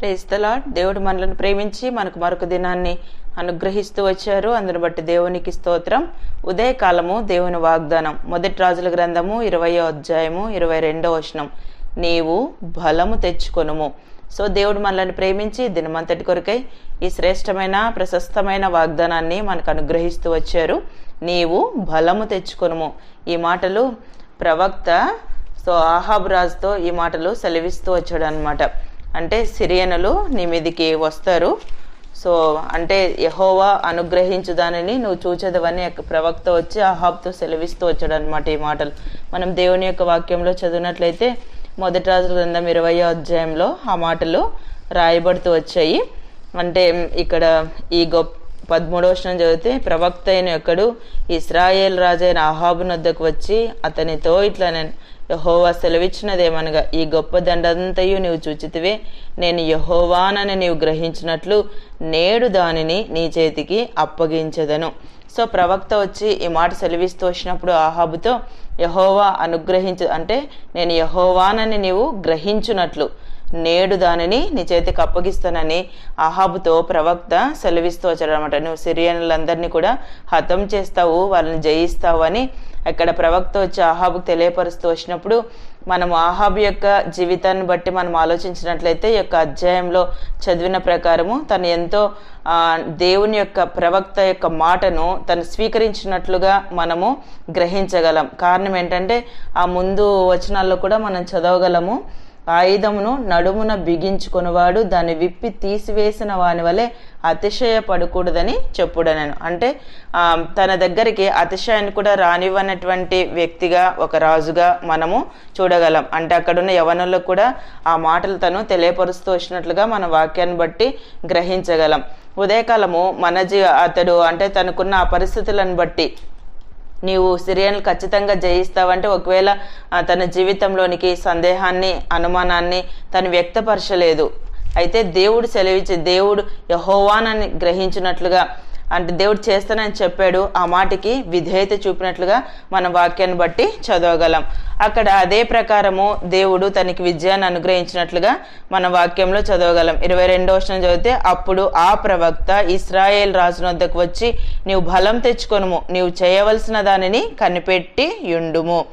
ప్రేస్తలా దేవుడు మనలను ప్రేమించి మనకు మరొక దినాన్ని అనుగ్రహిస్తూ వచ్చారు. అందును బట్టి దేవునికి స్తోత్రం. ఉదయకాలము దేవుని వాగ్దానం. మొదటి రాజుల గ్రంథము ఇరవయో అధ్యాయము ఇరవై రెండో వచనం. నీవు బలము తెచ్చుకొనుము. సో దేవుడు మనల్ని ప్రేమించి దినమంతటి కొరకై ఈ శ్రేష్టమైన ప్రశస్తమైన వాగ్దానాన్ని మనకు అనుగ్రహిస్తూ వచ్చారు. నీవు బలము తెచ్చుకొనుము. ఈ మాటలు ప్రవక్త సో ఆహాబ్ రాజుతో ఈ మాటలు సెలవిస్తూ వచ్చాడు అనమాట అంటే సిరియనులు నీ మీదికి వస్తారు. సో అంటే యహోవా అనుగ్రహించు దానిని నువ్వు చూచదవని ప్రవక్త వచ్చి ఆహాబ్తో సెలవిస్తూ వచ్చాడు అనమాట ఈ మాటలు. మనం దేవుని యొక్క వాక్యంలో చదివినట్లయితే మొదటి రాజుల గ్రంథం ఇరవై అధ్యాయంలో ఆ మాటలు రాయబడుతూ వచ్చాయి. అంటే ఇక్కడ ఈ గొప్ప పదమూడవ వచనం చదివితే ప్రవక్త అయిన ఒకడు ఇస్రాయేల్ రాజైన అహాబు వద్దకు వచ్చి అతనితో ఇట్లా నేను యహోవా సెలవిచ్చినదేమనగా ఈ గొప్ప దండంతయు నీవు చూచితివే నేను యహోవానని నీవు గ్రహించినట్లు నేడు దానిని నీ చేతికి అప్పగించదను. సో ప్రవక్త వచ్చి ఈ మాట సెలవిస్తూ వచ్చినప్పుడు ఆహాబుతో యహోవా అనుగ్రహించు అంటే నేను యహోవానని నీవు గ్రహించున్నట్లు నేడు దానిని నీ చేతికి అప్పగిస్తానని అహాబుతో ప్రవక్త సెలవిస్తూ వచ్చాడు అనమాట నువ్వు సిరియన్లందరినీ కూడా హతం చేస్తావు వాళ్ళని జయిస్తావు అని అక్కడ ప్రవక్త వచ్చి ఆహాబుకు తెలియపరుస్తూ వచ్చినప్పుడు మనం ఆహాబ్ యొక్క జీవితాన్ని బట్టి మనం ఆలోచించినట్లయితే ఈ యొక్క అధ్యాయంలో చదివిన ప్రకారము తను ఎంతో దేవుని యొక్క ప్రవక్త యొక్క మాటను తను స్వీకరించినట్లుగా మనము గ్రహించగలం. కారణం ఏంటంటే ఆ ముందు వచనాల్లో కూడా మనం చదవగలము. ఆయుధమును నడుమున బిగించుకునివాడు దాన్ని విప్పి తీసివేసిన వాని వలె అతిశయపడకూడదని చెప్పుడనను. అంటే తన దగ్గరికి అతిశయాన్ని కూడా రానివ్వనటువంటి వ్యక్తిగా ఒక రాజుగా మనము చూడగలం. అంటే అక్కడున్న యవనులకు కూడా ఆ మాటలు తను తెలియపరుస్తూ వచ్చినట్లుగా మన వాక్యాన్ని బట్టి గ్రహించగలం. ఉదయకాలము మన జీ అతడు అంటే తనకున్న ఆ పరిస్థితులను బట్టి నీవు సిరియన్లు ఖచ్చితంగా జయిస్తావంటే ఒకవేళ తన జీవితంలోనికి సందేహాన్ని అనుమానాన్ని తను వ్యక్తపరచలేదు. అయితే దేవుడు సెలవిచ్చి దేవుడు యహోవానని గ్రహించినట్లుగా అంటే దేవుడు చేస్తానని చెప్పాడు ఆ మాటకి విధేయత చూపినట్లుగా మన వాక్యాన్ని బట్టి చదవగలం. అక్కడ అదే ప్రకారము దేవుడు తనకి విజయాన్ని అనుగ్రహించినట్లుగా మన వాక్యంలో చదవగలం. ఇరవై రెండో వచనం చదివితే అప్పుడు ఆ ప్రవక్త ఇస్రాయేల్ రాజున వద్దకు వచ్చి నీవు బలం తెచ్చుకొనుము నీవు చేయవలసిన దానిని కనిపెట్టి యుండుము.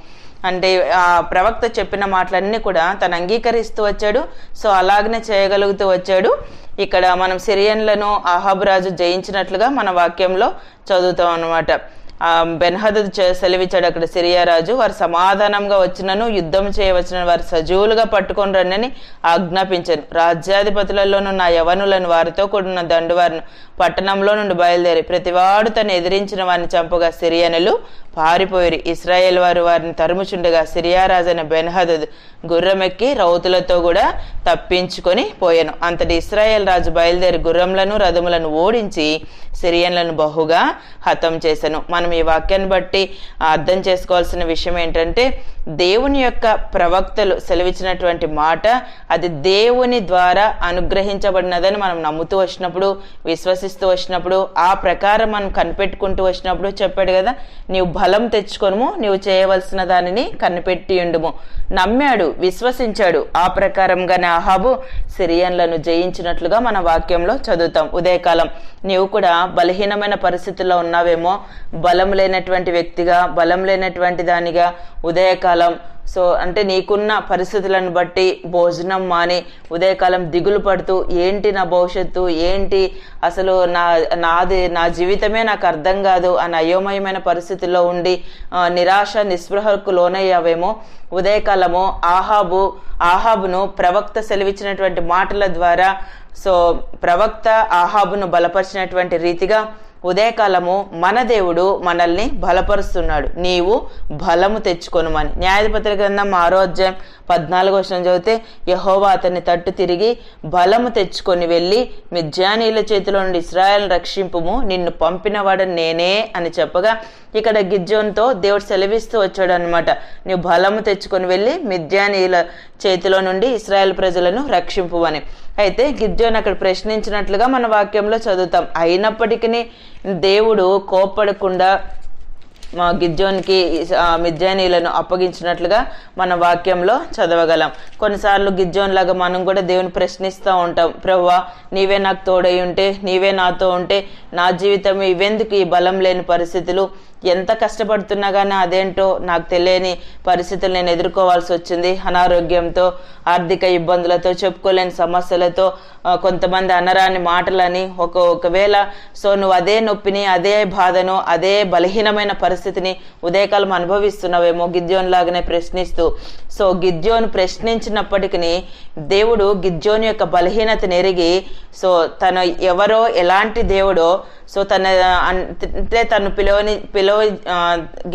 అంటే ఆ ప్రవక్త చెప్పిన మాటలన్నీ కూడా తను అంగీకరిస్తూ వచ్చాడు సో అలాగనే చేయగలుగుతూ వచ్చాడు. ఇక్కడ మనం సిరియన్లను అహాబ్ రాజు జయించినట్లుగా మన వాక్యంలో చదువుతాం అనమాట బెన్హదద్ సెలవిచ్చాడు అక్కడ సిరియా రాజు. వారు సమాధానంగా వచ్చినను యుద్ధం చేయవచ్చిన వారు సజీవులుగా పట్టుకొని రండి ఆజ్ఞాపించాను రాజ్యాధిపతులలోను నా యవనులను వారితో కూడిన దండువారిను పట్టణంలో నుండి బయలుదేరి ప్రతివాడు తను ఎదిరించిన వారిని చంపగా సిరియనులు పారిపోయి ఇస్రాయేల్ వారు వారిని తరుముచుండగా సిరియా రాజైన బెన్హదద్ గుర్రమెక్కి రౌతులతో కూడా తప్పించుకొని పోయాను. అంతటి ఇస్రాయేల్ రాజు బయలుదేరి గుర్రంలను రథములను ఓడించి సిరియన్లను బహుగా హతం చేశాను మనం ఈ వాక్యాన్ని బట్టి అర్థం చేసుకోవాల్సిన విషయం ఏంటంటే దేవుని యొక్క ప్రవక్తలు సెలవిచ్చినటువంటి మాట అది దేవుని ద్వారా అనుగ్రహించబడినదని మనం నమ్ముతూ వచ్చినప్పుడు విశ్వసిస్తూ వచ్చినప్పుడు ఆ ప్రకారం మనం కనిపెట్టుకుంటూ వచ్చినప్పుడు చెప్పాడు కదా నీవు బలం తెచ్చుకొనుము నీవు చేయవలసిన దానిని కనిపెట్టి ఉండుము. నమ్మాడు విశ్వసించాడు. ఆ ప్రకారంగానే ఆహాబు సిరియన్లను జయించినట్లుగా మన వాక్యంలో చదువుతాం. ఉదయకాలం నీవు కూడా బలహీనమైన పరిస్థితుల్లో ఉన్నావేమో బల బలం లేనటువంటి వ్యక్తిగా బలం లేనటువంటి దానిగా ఉదయకాలం. సో అంటే నీకున్న పరిస్థితులను బట్టి భోజనం మాని ఉదయకాలం దిగులు పడుతూ ఏంటి నా భవిష్యత్తు? ఏంటి అసలు నా నాది నా జీవితమే నాకు అర్థం కాదు అని అయోమయమైన పరిస్థితుల్లో ఉండి నిరాశ నిస్పృహకు లోనయ్యావేమో ఉదయకాలము ఆహాబు ఆహాబును ప్రవక్త సెలవిచ్చినటువంటి మాటల ద్వారా. సో ప్రవక్త ఆహాబును బలపరిచినటువంటి రీతిగా ఉదయకాలము మన దేవుడు మనల్ని బలపరుస్తున్నాడు. నీవు బలము తెచ్చుకొనుమని. న్యాయాధిపతుల గ్రంథం ఆరో అధ్యాయం పద్నాలుగో వర్షం చదివితే యహోవా అతన్ని తట్టు తిరిగి బలము తెచ్చుకొని వెళ్ళి మిజ్జానీల చేతిలో నుండి ఇస్రాయల్ రక్షింపుము నిన్ను పంపినవాడు నేనే అని చెప్పగా ఇక్కడ గిజ్జోన్తో దేవుడు సెలవిస్తూ వచ్చాడు అనమాట నువ్వు బలము తెచ్చుకొని వెళ్ళి మిద్యానీల చేతిలో నుండి ఇస్రాయల్ ప్రజలను రక్షింపువని అయితే గిద్యోన్ అక్కడ ప్రశ్నించినట్లుగా మన వాక్యంలో చదువుతాం. అయినప్పటికీ దేవుడు కోప్పడకుండా మా గిజ్జోనికి మిద్యానీలను అప్పగించినట్లుగా మన వాక్యంలో చదవగలం. కొన్నిసార్లు గిద్యోన్ లాగా మనం కూడా దేవుని ప్రశ్నిస్తూ ఉంటాం. ప్రవ్వా నీవే నాకు తోడై ఉంటే నీవే నాతో ఉంటే నా జీవితం ఇవెందుకు ఈ బలం లేని పరిస్థితులు? ఎంత కష్టపడుతున్నా కానీ అదేంటో నాకు తెలియని పరిస్థితులు నేను ఎదుర్కోవాల్సి వచ్చింది. అనారోగ్యంతో ఆర్థిక ఇబ్బందులతో చెప్పుకోలేని సమస్యలతో కొంతమంది అనరాని మాటలని ఒక ఒకవేళ సో నువ్వు అదే నొప్పిని అదే బాధను అదే బలహీనమైన పరిస్థితిని ఉదయకాలం అనుభవిస్తున్నావేమో గిద్యోన్ లాగానే ప్రశ్నిస్తూ. సో గిద్యోను ప్రశ్నించినప్పటికీ దేవుడు గిద్యోని యొక్క బలహీనతను ఎరిగి సో తను ఎవరో ఎలాంటి దేవుడో సో తన అంటే తను పిలవని పిలవ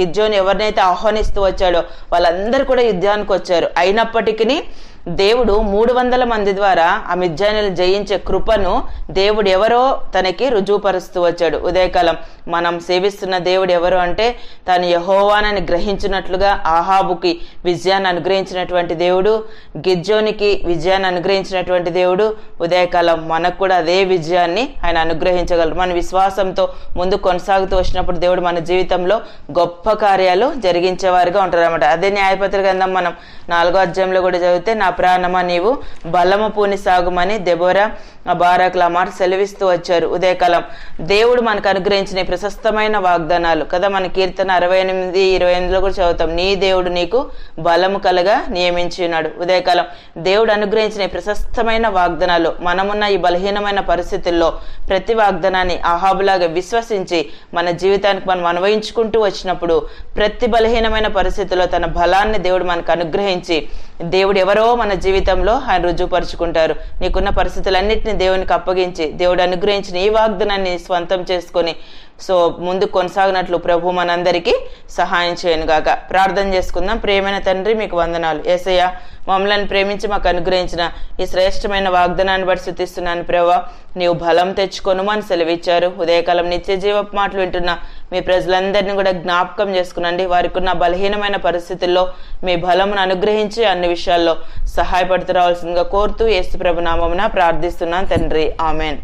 గిజ్జోని ఎవరినైతే ఆహ్వానిస్తూ వచ్చాడో వాళ్ళందరూ కూడా యుద్ధానికి వచ్చారు. అయినప్పటికీ దేవుడు మూడు వందల మంది ద్వారా ఆ మిజ్జానిని జయించే కృపను దేవుడు ఎవరో తనకి రుజువుపరుస్తూ వచ్చాడు. ఉదయకాలం మనం సేవిస్తున్న దేవుడు ఎవరు అంటే తను యహోవానని గ్రహించినట్లుగా ఆహాబుకి విజయాన్ని అనుగ్రహించినటువంటి దేవుడు గిజ్జోనికి విజయాన్ని అనుగ్రహించినటువంటి దేవుడు. ఉదయకాలం మనకు కూడా అదే విజయాన్ని ఆయన అనుగ్రహించగలరు మన విశ్వాసంతో ముందు కొనసాగుతూ వచ్చినప్పుడు దేవుడు మన జీవితంలో గొప్ప కార్యాలు జరిగించేవారుగా ఉంటారు అనమాట అదే న్యాయపత్ర గ్రంథం మనం నాలుగో అధ్యాయంలో కూడా చదివితే నా ప్రాణమా నీవు? బలము పూని సాగుమని దెబోరా బారాక్ లమార్ సెలవిస్తూ వచ్చారు. ఉదయకాలం దేవుడు మనకు అనుగ్రహించిన ప్రశస్తమైన వాగ్దానాలు. కదా మన కీర్తన అరవై ఎనిమిది ఇరవై ఎనిమిదిలో కూడా చదువుతాం. నీ దేవుడు నీకు బలము కలగా నియమించి ఉన్నాడు. ఉదయకాలం దేవుడు అనుగ్రహించిన ప్రశస్తమైన వాగ్దానాలు. మనమున్న ఈ బలహీనమైన పరిస్థితుల్లో ప్రతి వాగ్దానాన్ని ఆహాబులాగా విశ్వసించి మన జీవితానికి మనం అనువయించుకుంటూ వచ్చినప్పుడు ప్రతి బలహీనమైన పరిస్థితుల్లో తన బలాన్ని దేవుడు మనకు అనుగ్రహించి దేవుడు ఎవరో మన జీవితంలో ఆయన రుజువుపరుచుకుంటారు. నీకున్న పరిస్థితులన్నింటినీ దేవునికి అప్పగించి దేవుడు అనుగ్రహించిన ఈ వాగ్దానాన్ని స్వంతం చేసుకొని సో ముందు కొనసాగినట్లు ప్రభు మనందరికీ సహాయం చేయను గాక. ప్రార్థన చేసుకుందాం. ప్రేమైన తండ్రి మీకు వందనాలు. ఏసయ్య మమ్మల్ని ప్రేమించి మాకు అనుగ్రహించిన ఈ శ్రేష్టమైన వాగ్దానాన్ని బట్టి శుతిస్తున్నాను ప్రభా. నీవు బలం తెచ్చుకొను అని సెలవిచ్చారు ఉదయకాలం నిత్య జీవ మాటలు వింటున్న మీ ప్రజలందరినీ కూడా జ్ఞాపకం చేసుకునండి. వారికి ఉన్న బలహీనమైన పరిస్థితుల్లో మీ బలమును అనుగ్రహించి అన్ని విషయాల్లో సహాయపడుతూ రావాల్సిందిగా కోరుతూ ఏసు ప్రభునామమున ప్రార్థిస్తున్నాను తండ్రి. ఆమెన్.